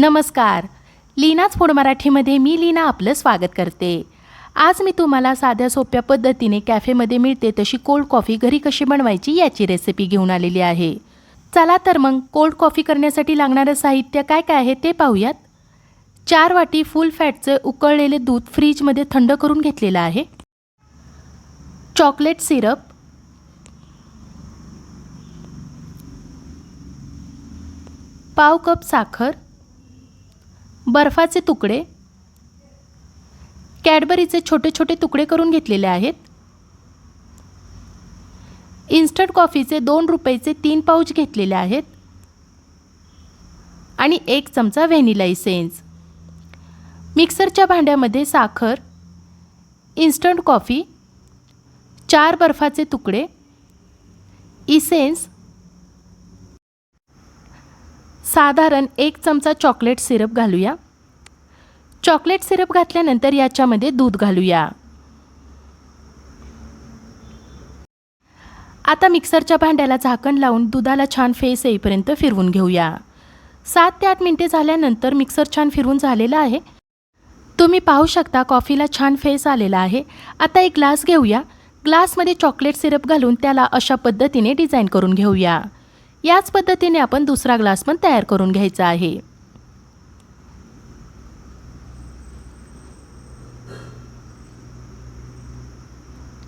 नमस्कार. लीनाच फोड मराठीमध्ये मी लीना आपलं स्वागत करते. आज मी तुम्हाला साध्या सोप्या पद्धतीने कॅफेमध्ये मिळते तशी कोल्ड कॉफी घरी कशी बनवायची याची रेसिपी घेऊन आलेली आहे. चला तर मग कोल्ड कॉफी करण्यासाठी लागणारं साहित्य काय काय आहे ते पाहूयात. चार वाटी फुल फॅटचे उकळलेले दूध फ्रीजमध्ये थंड करून घेतलेलं आहे. Chocolate syrup. पाव कप साखर. बर्फाचे तुकडे. कॅडबरीचे छोटे छोटे तुकडे करून घेतलेले आहेत. इन्स्टंट कॉफीचे दोन रुपयाचे तीन पाऊच घेतलेले आहेत. आणि एक चमचा व्हॅनिला इसेन्स मिक्सरच्या भांड्यामध्ये साखर इन्स्टंट कॉफी चार बर्फाचे तुकडे इसेन्स साधारण एक चमचा चॉकलेट सिरप घालूया. चॉकलेट सिरप घातल्यानंतर याच्यामध्ये दूध घालूया. आता मिक्सरच्या भांड्याला झाकण लावून दुधाला छान फेस येईपर्यंत फिरवून घेऊया. सात ते आठ मिनटे झाल्यानंतर मिक्सर छान फिरवून झालेला आहे. तुम्ही पाहू शकता कॉफीला छान फेस आलेला आहे. आता एक ग्लास घेऊया. ग्लासमध्ये चॉकलेट सिरप घालून त्याला अशा पद्धतीने डिझाईन करून घेऊया. याच पद्धतीने आपण दुसरा ग्लास पण तयार करून घ्यायचा आहे.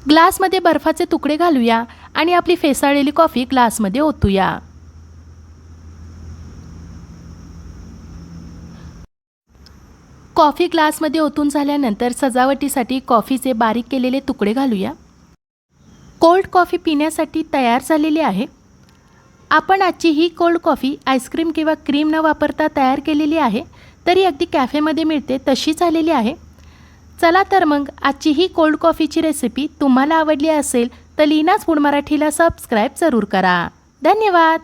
ग्लासमध्ये बर्फाचे तुकडे घालूया आणि आपली फेसाळलेली कॉफी ग्लासमध्ये ओतूया. कॉफी ग्लासमध्ये ओतून झाल्यानंतर सजावटीसाठी कॉफीचे बारीक केलेले तुकडे घालूया. कोल्ड कॉफी पिण्यासाठी तयार झालेली आहे. आपण आजची ही कोल्ड कॉफी आईस्क्रीम किंवा क्रीम न वापरता तयार केलेली आहे तरी अगदी कॅफेमध्ये मिळते तशी झालेली आहे. चला तर मग आजची ही कोल्ड कॉफीची रेसिपी तुम्हाला आवडली असेल तर लीनाच फूड मराठीला सबस्क्राईब जरूर करा. धन्यवाद!